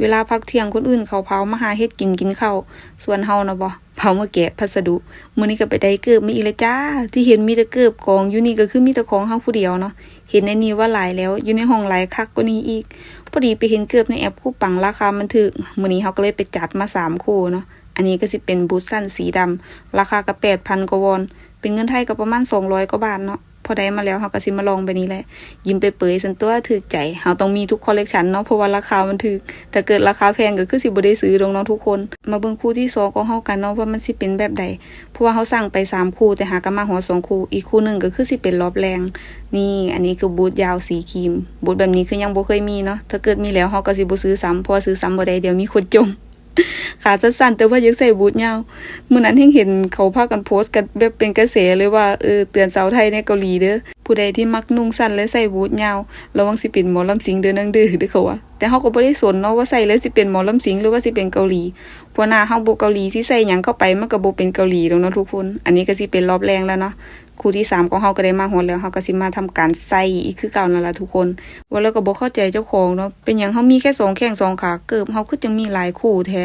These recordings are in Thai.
เวลาพักเที่ยงคนอื่นเขาเผามาหาเฮ็ดกินกินข้าวส่วนเฮานะบ่เผามาแกะพัสดุมื้อนี้ก็ไปได้เกือบมาอีกแล้วจ้า ที่เห็นมีแต่เกือบกองอยู่นี่ก็คือมีแต่ของเฮาผู้เดียวเนาะเห็นในนี้ว่าหลายแล้วอยู่ในห้องหลายคักกว่านี้อีกพอดีไปเห็นเกือบในแอปคู่ปังราคามันถึกมื้อนี้เฮาก็เลยไปจัดมาสามคู่เนาะอันนี้ก็สิเป็นบูทสั้นสีดำราคาก็8,000กว่าวอนเป็นเงินไทยก็ประมาณ200กว่าบาทเนาะ พอได้มาแล้วเฮาก็สิมาลองไปนี้แหละ ยิ้มไปเปยสันตัวถึกใจเฮาต้องมีทุกคอลเลกชันเนาะเพราะว่าราคามันถึกถ้าเกิดราคาแพงก็คือสิบ่ได้ซื้อดอกเนาะทุกคน มาเบิ่งคู่ที่2ของเฮากันเนาะว่ามันสิเป็นแบบใดเพราะว่าเฮาสั่งไปสามคู่แต่หากันมาหัวสองคู่อีกคู่หนึงก็คือสิเป็นรอบแรง นี่อันนี้คือบูทยาวสีครีมบูทแบบนี้คือยังบ่เคยมีเนาะถ้าเกิดมีแล้วเฮาก็สิบ่ซื้อซ้ำเพราะว่าซื้อซ้ำบ่ได้เดี๋ยวมีคนจม ขาสั้นๆแต่ว่ายากใส่บูทยาวมื้อนั้นเห็นเห็นเขาพากันโพสต์กันแบบเป็นกระแสเลยว่าเออเตือนสาวไทยในเกาหลีเด้อผู้ใดที่มักนุ่งสั้นและใส่บูทยาวระวังสิเป็นหมอลำสิงเด้อนังเด้อเด้อเขาว่าแต่เฮาก็บ่ได้สนเนาะว่าใส่แล้วสิเป็นหมอลำสิงหรือว่าสิเป็นเกาหลีพราะหน้าเฮาบ่เกาหลีสิใส่หยังเข้าไปมันก็บ่เป็นเกาหลีดอกเนาะทุกคน อันนี้ก็สิเป็นรอบแรงแล้วเนาะ คู่ที่สามของเฮาก็ได้มาฮอดแล้วเฮาก็สิมาทำการใส่อีกคือเก่านั่นล่ะทุกคนว่าแล้วก็บ่เข้าใจเจ้าของเนาะเป็นหยังเฮามีแค่สองแข้งสองขาเกิบเฮาคือจังมีหลายคู่แท้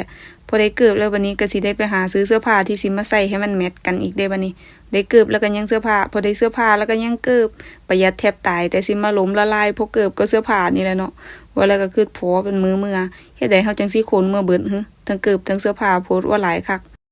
พอได้เกิบแล้ววันนี้ก็สิได้ไปหาซื้อเสื้อผ้าที่สิมาใส่ให้มันแมทกันอีกได้บัดนี้ได้เกิบแล้วก็ยังเสื้อผ้า พอได้เสื้อผ้าแล้วก็ยังเกิบประหยัดแทบตาย แต่สิมาล้มละลายเพราะเกิบก็เสื้อผ้านี่แหละเนาะว่าแล้วก็คือพอเป็นมือเมื่อเฮ็ดได้เฮาจังสิขนเมื่อเบิดหึทั้งเกิบทั้งเสื้อผ้าโพสต์ว่าหลายคัก